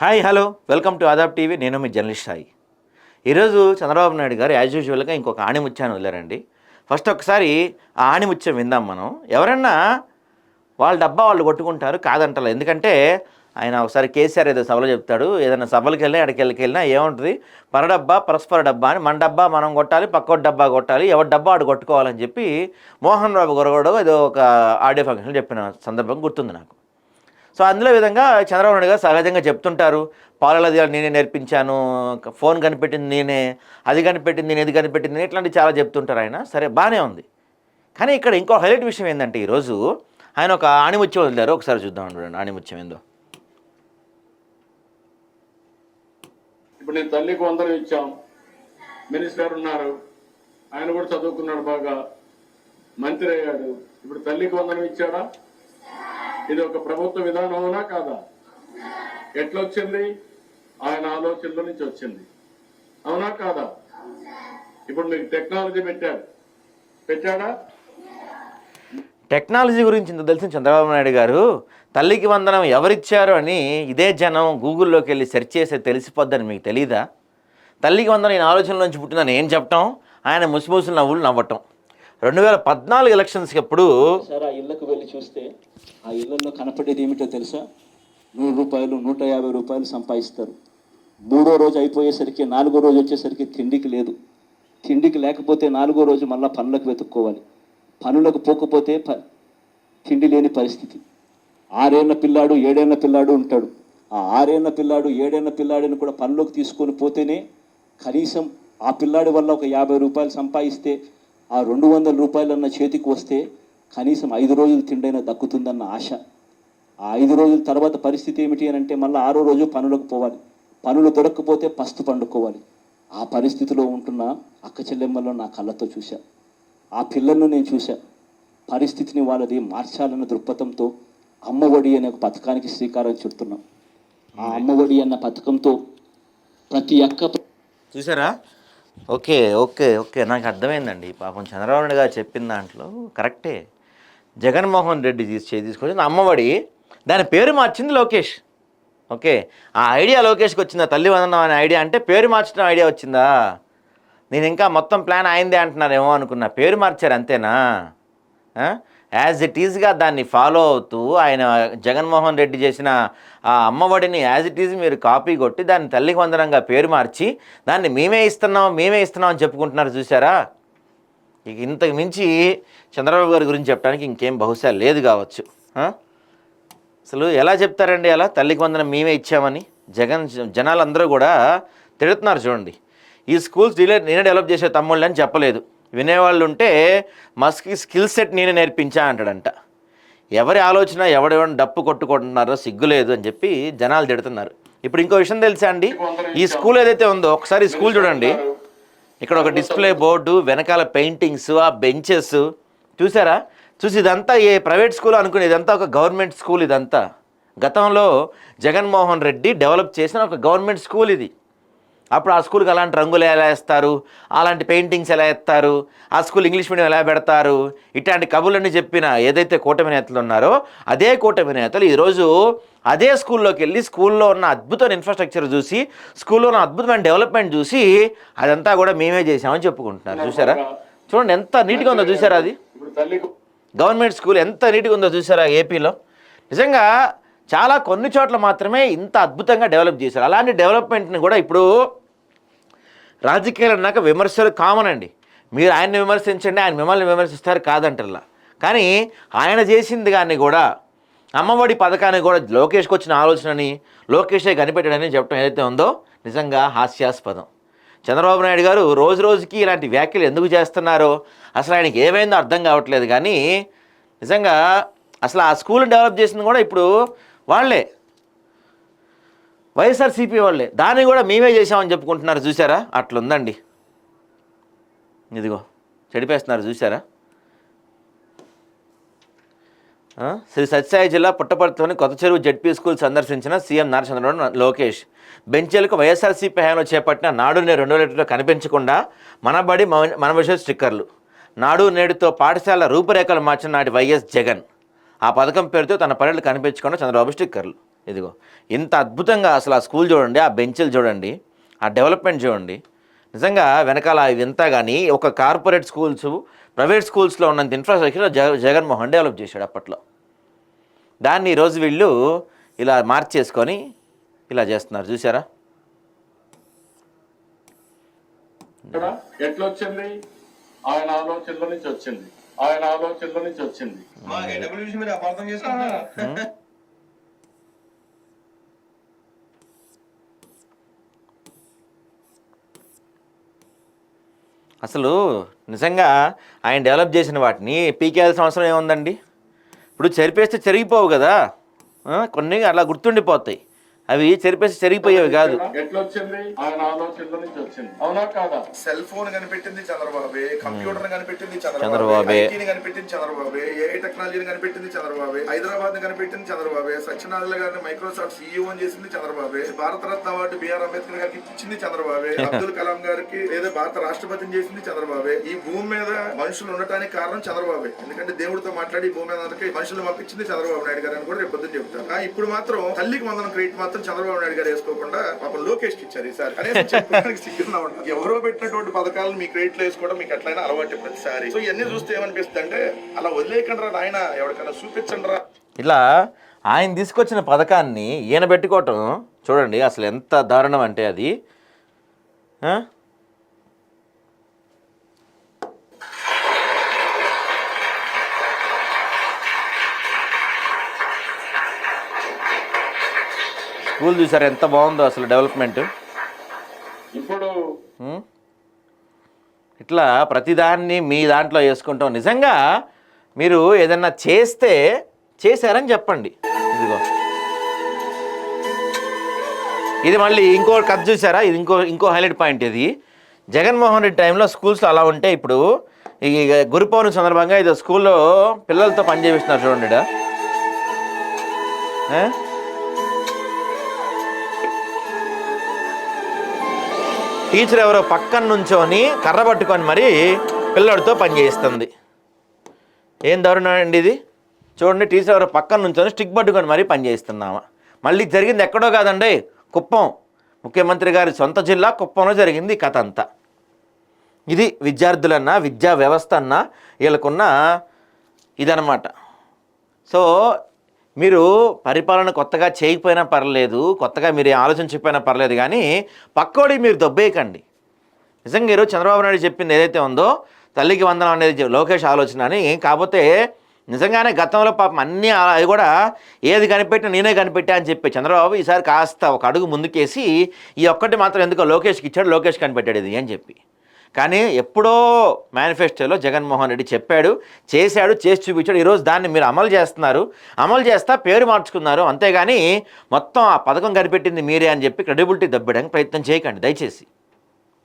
Hi hello. Welcome to Aadab TV. నేను మీ journalist Sai. ఈరోజు చంద్రబాబు నాయుడు గారు యాజ్ యూజువల్గా ఇంకొక ఆణిముత్యాన్ని వదిలారండి. ఫస్ట్ ఒకసారి ఆ ఆణిముత్యం విందాం మనం. ఎవరన్నా వాళ్ళ డబ్బా వాళ్ళు కొట్టుకుంటారు కాదంటారు ఎందుకంటే ఆయన ఒకసారి కేసీఆర్ ఏదో సభలో చెప్తాడు ఏదైనా సభలకు వెళ్ళినా అక్కడికి వెళ్ళినా ఏముంటుంది? పరడబ్బా పరస్పర డబ్బా అని. మన డబ్బా మనం కొట్టాలి పక్కోటి డబ్బా కొట్టాలి ఎవరి డబ్బా ఆడు కొట్టుకోవాలని చెప్పి మోహన్ బాబు గొరగడు ఏదో ఒక ఆడియో ఫంక్షన్ చెప్పిన సందర్భం గుర్తుంది నాకు. సో అందులో విధంగా చంద్రబాబు నాయుడు గారు సహజంగా చెప్తుంటారు పాలలది నేనే నేర్పించాను ఫోన్ కనిపెట్టింది నేనే అది కనిపెట్టింది నేను ఇది కనిపెట్టింది ఇట్లాంటివి చాలా చెప్తుంటారు ఆయన. సరే బాగానే ఉంది. కానీ ఇక్కడ ఇంకో హైలైట్ విషయం ఏంటంటే ఈరోజు ఆయన ఒక ఆణిముత్యం వదిలేరు. ఒకసారి చూద్దాం చూడండి ఆణిముత్యం ఏందో. ఇప్పుడు నేను తల్లికి వందనం ఇచ్చాం. మినిస్టర్ గారు ఉన్నారు. ఆయన కూడా చదువుకున్నాడు బాగా. మంత్రి అయ్యాడు. ఇప్పుడు తల్లికి వందనం ఇచ్చాడా ఇది ఒక ప్రభుత్వ విధానం అవునా కాదా? ఎట్లొచ్చింది? ఆయన ఆలోచనల నుంచి వచ్చింది. అవునా కాదా? ఇప్పుడు మీకు టెక్నాలజీ పెట్టాడు. పెట్టాడా? టెక్నాలజీ గురించి ఇంత తెలిసిన చంద్రబాబు నాయుడు గారు తల్లికి వందనం ఎవరిచ్చారు అని ఇదే జనం గూగుల్లోకి వెళ్ళి సెర్చ్ చేస్తే తెలిసిపోద్దని మీకు తెలీదా? తల్లికి వందనం ఈయన ఆలోచనలోంచి పుట్టిందని ఏం చెప్పటం? ఆయన ముసిముసులు నవ్వులు నవ్వటం. రెండు వేల పద్నాలుగు ఎలక్షన్స్కి ఎప్పుడు సార్ ఆ ఇళ్ళకు వెళ్ళి చూస్తే ఆ ఇళ్ళల్లో కనపడేది ఏమిటో తెలుసా? నూరు రూపాయలు నూట యాభై రూపాయలు సంపాదిస్తారు. మూడో రోజు అయిపోయేసరికి నాలుగో రోజు వచ్చేసరికి తిండికి లేదు. తిండికి లేకపోతే నాలుగో రోజు మళ్ళీ పనులకు వెతుక్కోవాలి. పనులకు పోకపోతే ప తిండి లేని పరిస్థితి. ఆరేళ్ళ పిల్లాడు ఏడేళ్ళ పిల్లాడు ఉంటాడు. ఆ ఆరేళ్ళ పిల్లాడు ఏడేళ్ళ పిల్లాడిని కూడా పనిలోకి తీసుకొని పోతేనే కనీసం ఆ పిల్లాడి వల్ల ఒక యాభై రూపాయలు సంపాదిస్తే ఆ రెండు వందల రూపాయలన్న చేతికి వస్తే కనీసం ఐదు రోజులు తిండైనా దక్కుతుందన్న ఆశ. ఆ ఐదు రోజుల తర్వాత పరిస్థితి ఏమిటి అని అంటే మళ్ళీ ఆరో రోజు పనులకు పోవాలి. పనులు దొరక్కపోతే పస్తు పండుకోవాలి. ఆ పరిస్థితిలో ఉంటున్న అక్క చెల్లెమ్మలో నా కళ్ళతో చూశా. ఆ పిల్లలను నేను చూశా. పరిస్థితిని వాళ్ళది మార్చాలన్న దృక్పథంతో అమ్మఒడి అనే ఒక పథకానికి శ్రీకారం చుడుతున్నాం. ఆ అమ్మఒడి అన్న పథకంతో ప్రతి అక్క చూసారా ఓకే ఓకే ఓకే. నాకు అర్థమైందండి. పాపం చంద్రబాబు నాయుడు గారు చెప్పిన దాంట్లో కరెక్టే. జగన్మోహన్ రెడ్డి తీసి తీసుకొచ్చిన తీసుకొచ్చింది అమ్మఒడి. దాని పేరు మార్చింది లోకేష్. ఓకే. ఆ ఐడియా లోకేష్కి వచ్చిందా? తల్లి వందనం అనే ఐడియా అంటే పేరు మార్చడం ఐడియా వచ్చిందా? నేను ఇంకా మొత్తం ప్లాన్ అయిందే అంటున్నారేమో అనుకున్నా. పేరు మార్చారు అంతేనా? యాజ్ ఇట్ ఈజ్గా దాన్ని ఫాలో అవుతూ ఆయన జగన్మోహన్ రెడ్డి చేసిన ఆ అమ్మఒడిని యాజ్ ఇట్ ఈజ్ మీరు కాపీ కొట్టి దాన్ని తల్లికి వందనంగా పేరు మార్చి దాన్ని మేమే ఇస్తున్నాం మేమే ఇస్తున్నాం అని చెప్పుకుంటున్నారు చూసారా ఇక ఇంతకు మించి చంద్రబాబు గారి గురించి చెప్పడానికి ఇంకేం బహుశా లేదు కావచ్చు. అసలు ఎలా చెప్తారండి అలా? తల్లికి వందనం మేమే ఇచ్చామని జగన్ జనాలందరూ కూడా తిడుతున్నారు చూడండి. ఈ స్కూల్స్ డిలే నేనే డెవలప్ చేసే తమ్ముళ్ళు అని చెప్పలేదు. వినేవాళ్ళు ఉంటే మస్కి స్కిల్ సెట్ నేనే నేర్పించా అంటాడంట. ఎవరి ఆలోచన ఎవడెవరిని డప్పు కొట్టుకుంటున్నారో సిగ్గులేదు అని చెప్పి జనాలు తిడుతున్నారు. ఇప్పుడు ఇంకో విషయం తెలుసా అండి? ఈ స్కూల్ ఏదైతే ఉందో ఒకసారి స్కూల్ చూడండి. ఇక్కడ ఒక డిస్ప్లే బోర్డు వెనకాల పెయింటింగ్స్ ఆ బెంచెస్. చూసారా? చూసి ఇదంతా ఏ ప్రైవేట్ స్కూల్ అనుకుని ఇదంతా ఒక గవర్నమెంట్ స్కూల్ ఇదంతా. గతంలో జగన్మోహన్ రెడ్డి డెవలప్ చేసిన ఒక గవర్నమెంట్ స్కూల్ ఇది. అప్పుడు ఆ స్కూల్కి అలాంటి రంగులు ఎలా వేస్తారు? అలాంటి పెయింటింగ్స్ ఎలా ఎత్తారు ఆ స్కూల్ ఇంగ్లీష్ మీడియం ఎలా పెడతారు? ఇట్లాంటి కబుర్లన్నీ చెప్పిన ఏదైతే కూటమి నేతలు ఉన్నారో అదే కూటమి నేతలు ఈరోజు అదే స్కూల్లోకి వెళ్ళి స్కూల్లో ఉన్న అద్భుతమైన ఇన్ఫ్రాస్ట్రక్చర్ చూసి స్కూల్లో ఉన్న అద్భుతమైన డెవలప్మెంట్ చూసి అదంతా కూడా మేమే చేసామని చెప్పుకుంటున్నారు. చూసారా చూడండి ఎంత నీట్గా ఉందో చూసారా అది? గవర్నమెంట్ స్కూల్ ఎంత నీట్గా ఉందో చూసారా ఏపీలో? నిజంగా చాలా కొన్ని చోట్ల మాత్రమే ఇంత అద్భుతంగా డెవలప్ చేశారు. అలాంటి డెవలప్మెంట్ని కూడా ఇప్పుడు రాజకీయాలు అన్నాక విమర్శలు కామన్ అండి. మీరు ఆయన్ని విమర్శించండి ఆయన మిమ్మల్ని విమర్శిస్తారు కాదంటారులా కానీ ఆయన చేసింది కానీ కూడా అమ్మఒడి పథకాన్ని కూడా లోకేష్కి వచ్చిన ఆలోచనని లోకేషే కనిపెట్టాడని చెప్పడం ఏదైతే ఉందో నిజంగా హాస్యాస్పదం. చంద్రబాబు నాయుడు గారు రోజు రోజుకి ఇలాంటి వ్యాఖ్యలు ఎందుకు చేస్తున్నారో అసలు ఆయనకి ఏమైందో అర్థం కావట్లేదు. కానీ నిజంగా అసలు ఆ స్కూల్ డెవలప్ చేసింది కూడా ఇప్పుడు వాళ్ళే. వైఎస్ఆర్సీపీ వాళ్ళే. దాన్ని కూడా మేమే చేసామని చెప్పుకుంటున్నారు చూసారా అట్లుందండి. ఇదిగో చెడిపేస్తున్నారు చూసారా శ్రీ సత్యసాయి జిల్లా పుట్టపర్తిలోని కొత్త చెరువు జడ్పీ స్కూల్ సందర్శించిన సీఎం నారచంద్రరావు లోకేష్ బెంచీలకు వైఎస్ఆర్సీపీ హయాంలో చేపట్టిన నాడు నేడు రెండో లీటర్లో కనిపించకుండా మనబడి మన- మన విషయ స్టిక్కర్లు. నాడు నేడుతో పాఠశాల రూపురేఖలు మార్చిన నాటి వైఎస్ జగన్. ఆ పథకం పేరుతో తన పనులు కనిపించకుండా చంద్రబాబు స్టిక్కర్లు. ఇదిగో ఇంత అద్భుతంగా అసలు ఆ స్కూల్ చూడండి ఆ బెంచ్లు చూడండి ఆ డెవలప్మెంట్ చూడండి. నిజంగా వెనకాల ఇదంతా కానీ ఒక కార్పొరేట్ స్కూల్స్ ప్రైవేట్ స్కూల్స్లో ఉన్నంత ఇన్ఫ్రాస్ట్రక్చర్ జగ జగన్మోహన్ డెవలప్ చేశాడు అప్పట్లో. దాన్ని ఈరోజు వీళ్ళు ఇలా మార్చేసుకొని ఇలా చేస్తున్నారు. చూసారా ఎట్లా వచ్చింది? ఆయన ఆలోచనలో నుంచి వచ్చింది. ఆయన ఆలోచనల నుంచి వచ్చింది. అసలు నిజంగా ఆయన డెవలప్ చేసిన వాటిని పీకేయాల్సిన అవసరం ఏముందండి? ఇప్పుడు చెరిపేస్తే చెరిగిపోవు కదా. కొన్ని అలా గుర్తుండిపోతాయి. అవి చెరిపేస్తే చెరిగిపోయేవి కాదు. ఎట్లా వచ్చింది ఆయన ఆలోచనల నుంచి వచ్చింది. అవునా కాదా? సెల్ ఫోన్ కనిపెట్టింది చంద్రబాబే కంప్యూటర్ కనిపెట్టింది చంద్రబాబే. కనిపెట్టింది చంద్రబాబే ఏ టెక్నాలజీని కనిపెట్టింది చంద్రబాబే హైదరాబాద్ కనిపెట్టింది చంద్రబాబే సత్యనారాయణ గారిని మైక్రోసాఫ్ట్ సీఈఓ చేసింది చంద్రబాబే భారతరత్న అవార్డు బిఆర్ అంబేద్కర్ గారికి ఇచ్చింది చంద్రబాబే అబ్దుల్ కలాం గారికి లేదా భారత రాష్ట్రపతిని చేసింది చంద్రబాబే. ఈ భూమి మీద మనుషులు ఉండటానికి కారణం చంద్రబాబే. ఎందుకంటే దేవుడితో మాట్లాడి భూమి మీద మనుషులు పంపించింది చంద్రబాబు నాయుడు గారు అని కూడా రేపు పొద్దున్న చెప్తారు ఇప్పుడు మాత్రం తల్లికి వందనం క్రెడిట్ మాత్రం చంద్రబాబు నాయుడు గారు వేసుకోకుండా పాపం లోకేష్ ఇచ్చారు ఈసారి కనీసం చెప్పుకోవడానికి సిగ్గున్నా ఎవరో పెట్టినటువంటి పథకాలను మీ క్రెడిట్లో వేసుకోవడం మీకు ఎట్లయినా అలవాటు ప్రతిసారి. సో ఇవన్నీ చూస్తే ఏమనిపిస్తుంది అంటే అలా వదిలేయకండి రా నాయన ఎవరికైనా చూపించండి రా ఇలా ఆయన తీసుకొచ్చిన పథకాన్ని ఈయన పెట్టుకోవటం చూడండి అసలు ఎంత దారుణం అంటే అది. స్కూల్ చూసారు ఎంత బాగుందో అసలు డెవలప్మెంట్. ఇప్పుడు? ఇట్లా ప్రతిదాన్ని మీ దాంట్లో వేసుకుంటాం. నిజంగా మీరు ఏదన్నా చేస్తే చేశారని చెప్పండి. ఇదిగో. ఇది మళ్ళీ ఇంకో కథ చూసారా? ఇది ఇంకో ఇంకో హైలైట్ పాయింట్ ఇది. జగన్మోహన్ రెడ్డి టైంలో స్కూల్స్లో అలా ఉంటే ఇప్పుడు ఈ గురు పౌర్ణమి సందర్భంగా ఇది స్కూల్లో పిల్లలతో పని చేపిస్తున్నారు చూడండి టీచర్ ఎవరో పక్కన నుంచొని కర్ర పట్టుకొని మరి పిల్లడితో పనిచేస్తుంది ఏం దారుణం అండి ఇది? చూడండి టీచర్ ఎవరో పక్కన నుంచొని స్టిక్ పట్టుకొని మరీ పనిచేస్తున్నామా మళ్ళీ జరిగింది ఎక్కడో కాదండి కుప్పం. ముఖ్యమంత్రి గారి సొంత జిల్లా కుప్పంలో జరిగింది కథ అంతా. ఇది విద్యార్థులన్నా విద్యా వ్యవస్థ అన్నా వీళ్ళకున్న ఇదనమాట సో మీరు పరిపాలన కొత్తగా చేయకపోయినా పర్లేదు కొత్తగా మీరు ఆలోచన చెప్పినా పర్లేదు కానీ పక్కోడి మీరు దొబ్బేయకండి. నిజంగా ఈరోజు చంద్రబాబు నాయుడు చెప్పింది ఏదైతే ఉందో తల్లికి వందనం అనేది లోకేష్ ఆలోచన అని కాకపోతే నిజంగానే గతంలో పాపం అన్నీ అది అవి కూడా ఏది కనిపెట్టినా నేనే కనిపెట్టా అని చెప్పి చంద్రబాబు ఈసారి కాస్త ఒక అడుగు ముందుకేసి ఈ ఒక్కటి మాత్రం ఎందుకో లోకేష్కి ఇచ్చాడు లోకేష్ కనిపెట్టాడు ఇది అని చెప్పి. కానీ ఎప్పుడో మేనిఫెస్టోలో జగన్మోహన్ రెడ్డి చెప్పాడు చేశాడు చేసి చూపించాడు. ఈరోజు దాన్ని మీరు అమలు చేస్తున్నారు. అమలు చేస్తా పేరు మార్చుకున్నారు. అంతేగాని మొత్తం ఆ పథకం కనిపెట్టింది మీరే అని చెప్పి క్రెడిబిలిటీ దబ్బడానికి ప్రయత్నం చేయకండి. దయచేసి.